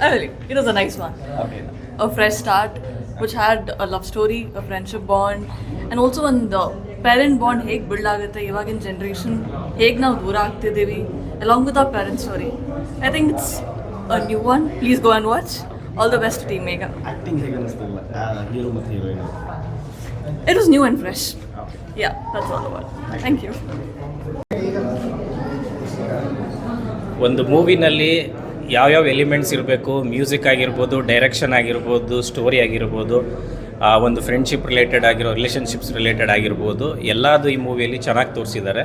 I really, it was a nice one. Okay A fresh start, which had a love story, a friendship bond, and also ಒಂದು parent bond ಹೇಗೆ build ಆಗುತ್ತೆ? ಇವಾಗಿನ generation ಹೇಗೆ ನಾವು ದೂರ ಆಗ್ತಿದ್ದೀವಿ? Along with our parent story I think it's a new one please go and watch all the best team ಮೇಗ acting ಹೇಗೆ ಅನಿಸ್ತಿಲ್ಲ ಹೀರೋ ಮತ್ತು heroine it was new and fresh yeah that's all about thank you ಒಂದು ಮೂವಿನಲ್ಲಿ ಯಾವ್ಯಾವ elements ಇರಬೇಕು music ಆಗಿರ್ಬೋದು direction ಆಗಿರ್ಬೋದು ಸ್ಟೋರಿ ಆಗಿರ್ಬೋದು ಒಂದು ಫ್ರೆಂಡ್ಶಿಪ್ ರಿಲೇಟೆಡ್ ಆಗಿರೋ ರಿಲೇಷನ್ಶಿಪ್ಸ್ ರಿಲೇಟೆಡ್ ಆಗಿರ್ಬೋದು, ಎಲ್ಲದು ಈ ಮೂವಿಯಲ್ಲಿ ಚೆನ್ನಾಗಿ ತೋರಿಸಿದ್ದಾರೆ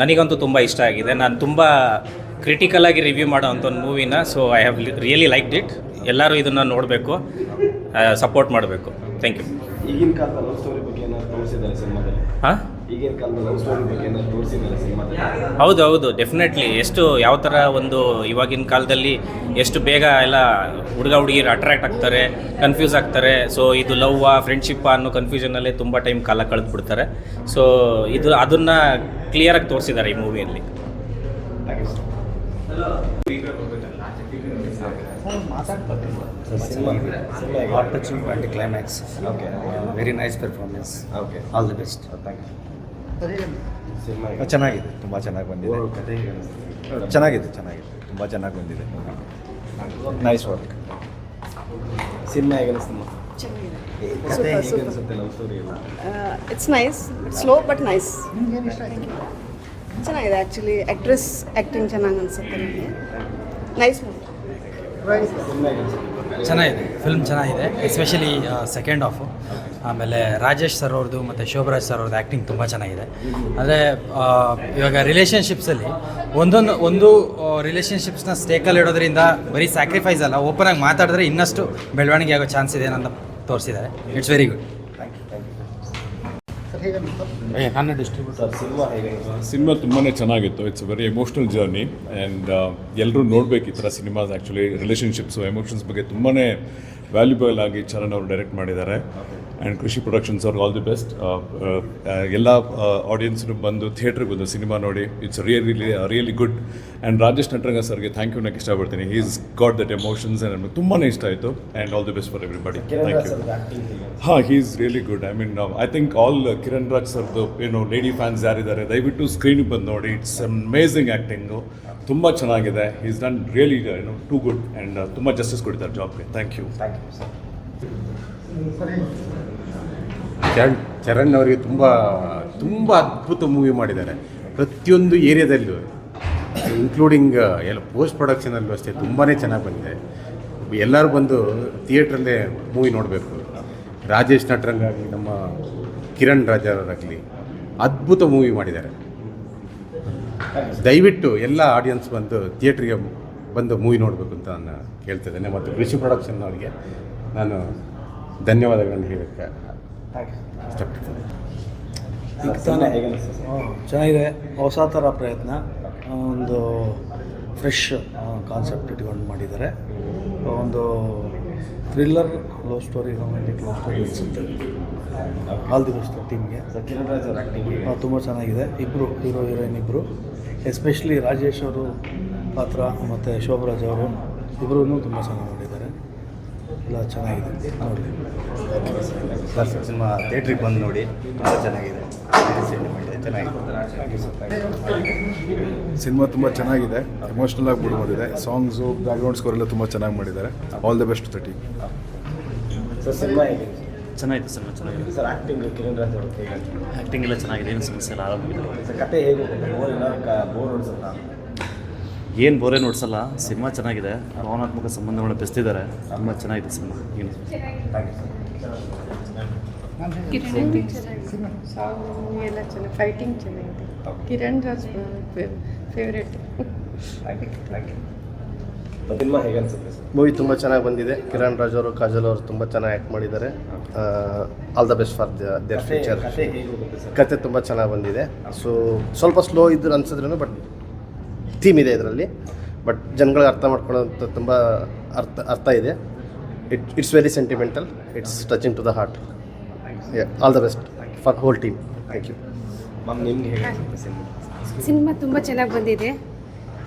ನನಗಂತೂ ತುಂಬ ಇಷ್ಟ ಆಗಿದೆ. ನಾನು ತುಂಬ ಕ್ರಿಟಿಕಲಾಗಿ ರಿವ್ಯೂ ಮಾಡೋ ಅಂಥ ಒಂದು ಮೂವಿನ so I have really liked it ಎಲ್ಲರೂ ಇದನ್ನು ನೋಡಬೇಕು ಸಪೋರ್ಟ್ ಮಾಡಬೇಕು. ಥ್ಯಾಂಕ್ ಯು ಈಗಿನ ಕಾಲದ ಲವ್ ಸ್ಟೋರಿ ಬಗ್ಗೆ ಏನಾದ್ರು ತೋರಿಸಿದ್ದಾರೆ ಸಿನಿಮಾದಲ್ಲಿ? ಹಾಂ? ಈಗಿನ ಕಾಲದ ಲವ್ ಸ್ಟೋರಿ ಬಗ್ಗೆ ಏನಾದ್ರು ತೋರಿಸಿದ್ದಾರೆ ಸಿನಿಮಾದಲ್ಲಿ? ಹೌದು ಹೌದು ಡೆಫಿನೆಟ್ಲಿ ಎಷ್ಟು ಯಾವ ಥರ ಒಂದು ಇವಾಗಿನ ಕಾಲದಲ್ಲಿ ಎಷ್ಟು ಬೇಗ ಎಲ್ಲ ಹುಡುಗ ಹುಡುಗಿರು ಅಟ್ರಾಕ್ಟ್ ಆಗ್ತಾರೆ ಕನ್ಫ್ಯೂಸ್ ಆಗ್ತಾರೆ. ಸೊ ಇದು ಲವ್ವಾ ಫ್ರೆಂಡ್ಶಿಪ್ಪಾ ಅನ್ನೋ ಕನ್ಫ್ಯೂಷನಲ್ಲೇ ತುಂಬ ಟೈಮ್ ಕಾಲ ಕಳೆದು ಬಿಡ್ತಾರೆ. ಸೊ ಇದು ಅದನ್ನು ಕ್ಲಿಯರಾಗಿ ತೋರಿಸಿದ್ದಾರೆ ಈ ಮೂವಿಯಲ್ಲಿ thank you cinema cinema heart touching and climax okay very nice performance okay all the best thank you cinema ಚೆನ್ನಾಗಿದೆ. ತುಂಬ ಚೆನ್ನಾಗಿ ಬಂದಿದೆ. ಚೆನ್ನಾಗಿದೆ ಚೆನ್ನಾಗಿದೆ. ತುಂಬ ಚೆನ್ನಾಗಿ ಬಂದಿದೆ. ನೈಸ್ ವರ್ಕ್ ಸಿನಿಮಾ ಹೇಗೆ it's nice slow but nice ಚೆನ್ನಾಗಿದೆ ಆ್ಯಕ್ಚುಲಿ ಆ್ಯಕ್ಟ್ರೆಸ್ ಆ್ಯಕ್ಟಿಂಗ್ ಚೆನ್ನಾಗಿ ಅನಿಸುತ್ತೆ ನನಗೆ ನೈಸ್ ಮೂವಿ ಚೆನ್ನಾಗಿದೆ. ಫಿಲ್ಮ್ ಚೆನ್ನಾಗಿದೆ. ಎಸ್ಪೆಷಲಿ ಸೆಕೆಂಡ್ ಹಾಫು ಆಮೇಲೆ ರಾಜೇಶ್ ಸರ್ ಅವ್ರದ್ದು ಮತ್ತು ಶೋಭರಾಜ್ ಸರ್ ಅವ್ರದ್ದು ಆ್ಯಕ್ಟಿಂಗ್ ತುಂಬ ಚೆನ್ನಾಗಿದೆ. ಅಂದರೆ ಇವಾಗ ರಿಲೇಷನ್ಶಿಪ್ಸಲ್ಲಿ ಒಂದೊಂದು, ಒಂದು ರಿಲೇಷನ್ಶಿಪ್ಸ್ನ ಸ್ಟೇಕಲ್ಲಿ ಇಡೋದ್ರಿಂದ ಬರೀ ಸ್ಯಾಕ್ರಿಫೈಸ್ ಅಲ್ಲ ಓಪನ್ ಆಗಿ ಮಾತಾಡಿದ್ರೆ ಇನ್ನಷ್ಟು ಬೆಳವಣಿಗೆ ಆಗೋ ಚಾನ್ಸ್ ಇದೆ ಅಂತ ತೋರಿಸಿದ್ದಾರೆ. ಇಟ್ಸ್ ವೆರಿ ಗುಡ್ ನನ್ನ ಡಿಸ್ಟ್ರಿಬ್ಯೂಟರ್ ಹೇಗೆ? ಸಿನಿಮಾ ತುಂಬಾ ಚೆನ್ನಾಗಿತ್ತು. It's very emotional journey and ಎಲ್ಲರೂ ನೋಡಬೇಕು ಈ ಥರ ಸಿನಿಮಾಸ್ ಆ್ಯಕ್ಚುಲಿ ರಿಲೇಷನ್ಶಿಪ್ಸು ಎಮೋಷನ್ಸ್ ಬಗ್ಗೆ ತುಂಬಾ ವ್ಯಾಲ್ಯೂಬಲ್ ಆಗಿ ಚರಣ್ ಅವರು ಡೈರೆಕ್ಟ್ ಮಾಡಿದ್ದಾರೆ. ಆ್ಯಂಡ್ ಕೃಷಿ ಪ್ರೊಡಕ್ಷನ್ಸ್ ಅವ್ರಿಗೆ ಆಲ್ ದಿ ಬೆಸ್ಟ್ ಎಲ್ಲ ಆಡಿಯನ್ಸ್ನು ಬಂದು ಥಿಯೇಟ್ರಿಗೆ ಬಂದು ಸಿನಿಮಾ ನೋಡಿ it's really really good and Rajesh Nataranga ಸರ್ಗೆ ಥ್ಯಾಂಕ್ ಯು ನಕ್ಕೆ ಇಷ್ಟಪಡ್ತೀನಿ. Is got that emotions and ನಮಗೆ ತುಂಬಾ ಇಷ್ಟ ಆಯಿತು. And all the best for everybody thank you ಹಾಂ he is really good I mean I think all Kiran Raj ಸರ್ದು ಏನು ಲೇಡಿ ಫ್ಯಾನ್ಸ್ ಯಾರಿದ್ದಾರೆ ದಯವಿಟ್ಟು ಸ್ಕ್ರೀನಿಗೆ ಬಂದು ನೋಡಿ. ಇಟ್ಸ್ ಅಮೇಝಿಂಗ್ ಆ್ಯಕ್ಟಿಂಗು ತುಂಬ ಚೆನ್ನಾಗಿದೆ. ಈಸ್ ಡನ್ ರಿಯಲಿ ಏನು ಟೂ ಗುಡ್ ಆ್ಯಂಡ್ ತುಂಬ ಜಸ್ಟಿಸ್ ಕೊಡ್ತಾರೆ ಜಾಬ್ಗೆ thank you thank you sir Charan Charan ಅವರಿಗೆ ತುಂಬ ತುಂಬ ಅದ್ಭುತ ಮೂವಿ ಮಾಡಿದ್ದಾರೆ. ಪ್ರತಿಯೊಂದು ಏರಿಯಾದಲ್ಲೂ ಇನ್ಕ್ಲೂಡಿಂಗ್ ಎಲ್ಲ ಪೋಸ್ಟ್ ಪ್ರೊಡಕ್ಷನಲ್ಲೂ ಅಷ್ಟೇ ತುಂಬಾ ಚೆನ್ನಾಗಿ ಬಂದಿದೆ. ಎಲ್ಲರೂ ಬಂದು ಥಿಯೇಟ್ರಲ್ಲೇ ಮೂವಿ ನೋಡಬೇಕು. ರಾಜೇಶ್ ನಟರಂಗಾಗಲಿ ನಮ್ಮ ಕಿರಣ್ ರಾಜರವರಾಗಲಿ ಅದ್ಭುತ ಮೂವಿ ಮಾಡಿದ್ದಾರೆ. ದಯವಿಟ್ಟು ಎಲ್ಲ ಆಡಿಯನ್ಸ್ ಬಂದು ಥಿಯೇಟ್ರಿಗೆ ಬಂದು ಮೂವಿ ನೋಡಬೇಕು ಅಂತ ನಾನು ಕೇಳ್ತಿದ್ದೇನೆ. ಮತ್ತು ಕೃಷಿ ಪ್ರೊಡಕ್ಷನ್ ಅವರಿಗೆ ನಾನು ಧನ್ಯವಾದಗಳನ್ನು ಹೇಳಕ್ಕೆ ಇಷ್ಟಪಡ್ತೇನೆ. ಚೆನ್ನಾಗಿದೆ. ಹೊಸ ಥರ ಪ್ರಯತ್ನ. ಒಂದು ಫ್ರೆಶ್ ಕಾನ್ಸೆಪ್ಟ್ ಇಟ್ಕೊಂಡು ಮಾಡಿದ್ದಾರೆ. ಒಂದು thriller love story romantic love story ಅನಿಸುತ್ತೆ. ಆಲ್ ದಿ ಬೆಸ್ಟ್ ಟೀಮ್ಗೆ ಆ್ಯಕ್ಟಿಂಗ್ ತುಂಬ ಚೆನ್ನಾಗಿದೆ. ಇಬ್ಬರು ಹೀರೋ ಹೀರೋಯಿನ್ ಇಬ್ಬರು ಎಸ್ಪೆಷಲಿ ರಾಜೇಶ್ ಅವರು ಪಾತ್ರ ಮತ್ತು ಶೋಭರಾಜ್ ಅವರು ಇಬ್ಬರೂ ತುಂಬ ಚೆನ್ನಾಗಿದೆ ಮಾಡಿದ್ದಾರೆ. ಎಲ್ಲ ಚೆನ್ನಾಗಿದೆ. ನೋಡಿ ಸರ್ ಸಿನಿಮಾ ಥಿಯೇಟ್ರಿಗೆ ಬಂದು ನೋಡಿ ತುಂಬ ಚೆನ್ನಾಗಿದೆ. ಚೆನ್ನಾಗಿದೆ ಸಿನಿಮಾ ತುಂಬ ಚೆನ್ನಾಗಿದೆ. ಎಮೋಷ್ನಲ್ ಆಗಿ ಮೂಡಿ ಮಾಡಿದೆ. ಸಾಂಗ್ಸು ಬ್ಯಾಕ್ಗ್ರೌಂಡ್ ಸ್ಕೋರ್ ಎಲ್ಲ ತುಂಬ ಚೆನ್ನಾಗಿ ಮಾಡಿದ್ದಾರೆ. All the best the team sir cinema ಚೆನ್ನಾಗಿತ್ತು ಚೆನ್ನಾಗಿದೆ ಸಿನಿಮಾ ಚೆನ್ನಾಗಿದೆ. ಸರ್ ಆ್ಯಕ್ಟಿಂಗ್ ಕಿರಣ್ ರಾಜ್ ಅವರು ಹೇಗೆ? ಆ್ಯಕ್ಟಿಂಗ್ ಎಲ್ಲ ಚೆನ್ನಾಗಿದೆ. ಏನು ಸಮಸ್ಯೆ ಇಲ್ಲ ಆರಾಮಾಗಿದೆ ಸರ್ ಕತೆ ಹೇಗೆ ಹೋಗುತ್ತೆ ಬೋರ್ ಬೋರ್ ಹೊಡ್ಸುತ್ತಾ ಏನು ಬೋರೇ ನೋಡ್ಸಲ್ಲ ಸಿನಿಮಾ ಚೆನ್ನಾಗಿದೆ. ಭಾವನಾತ್ಮಕ ಸಂಬಂಧಗಳನ್ನ ಬೆಸ್ತಿದ್ದಾರೆ. ತುಂಬ ಚೆನ್ನಾಗಿದೆ ಸಿನಿಮಾ. ಏನು? ಯು ಸರ್ ಕಿರಣ್ ಸಾಂಗ್ ಎಲ್ಲ ಚೆನ್ನಾಗಿ ಫೈಟಿಂಗ್ ಚೆನ್ನಾಗಿದೆ. Kiran Raj favourite thank you cinema ಹೇಗೆ ಅನಿಸುತ್ತೆ ಸರ್? ಮೂವಿ ತುಂಬ ಚೆನ್ನಾಗಿ ಬಂದಿದೆ. ಕಿರಣ್ ರಾಜ್ ಅವರು ಕಾಜಲ್ ಅವರು ತುಂಬ ಚೆನ್ನಾಗಿ ಆ್ಯಕ್ಟ್ ಮಾಡಿದ್ದಾರೆ. All the best for their future ಕತೆ ತುಂಬ ಚೆನ್ನಾಗಿ ಬಂದಿದೆ. ಸೊ ಸ್ವಲ್ಪ ಸ್ಲೋ ಇದ್ರು ಅನ್ಸಿದ್ರೂ ಬಟ್ ಥೀಮ್ ಇದೆ ಇದರಲ್ಲಿ. ಬಟ್ ಜನಗಳಿಗೆ ಅರ್ಥ ಮಾಡ್ಕೊಳ್ಳೋಂಥ ತುಂಬ ಅರ್ಥ ಅರ್ಥ ಇದೆ. It it's very sentimental it's touching to the heart all the best for whole team thank you ma'am ನಿಮ್ಗೆ ಸಿನಿಮಾ? ಸಿನಿಮಾ ತುಂಬ ಚೆನ್ನಾಗಿ ಬಂದಿದೆ.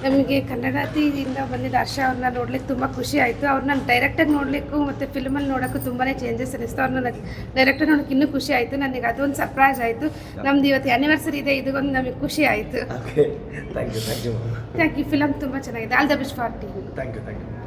ನಮಗೆ ಕನ್ನಡತಿಯಿಂದ ಬಂದಿದ್ದ ಹರ್ಷ ಅವ್ರನ್ನ ನೋಡ್ಲಿಕ್ಕೆ ತುಂಬ ಖುಷಿ ಆಯಿತು. ಅವ್ರನ್ನ ಡೈರೆಕ್ಟಾಗಿ ನೋಡಲಿಕ್ಕೂ ಮತ್ತು ಫಿಲ್ಮಲ್ಲಿ ನೋಡೋಕ್ಕೂ ತುಂಬಾ ಚೇಂಜಸ್ ಅನಿಸ್ತು ಅವ್ರನ್ನ ಡೈರೆಕ್ಟಾಗಿ ನೋಡೋಕೆ ಇನ್ನೂ ಖುಷಿ ಆಯಿತು. ನನಗೆ ಅದೊಂದು ಸರ್ಪ್ರೈಸ್ ಆಯಿತು. ನಮ್ದು ಇವತ್ತು ಆ್ಯನಿವರ್ಸರಿ ಇದೆ. ಇದಕ್ಕೊಂದು ನಮಗೆ ಖುಷಿ ಆಯಿತು. ಥ್ಯಾಂಕ್ ಯು ಫಿಲಮ್ ತುಂಬ ಚೆನ್ನಾಗಿದೆ. All the best for T thank you thank you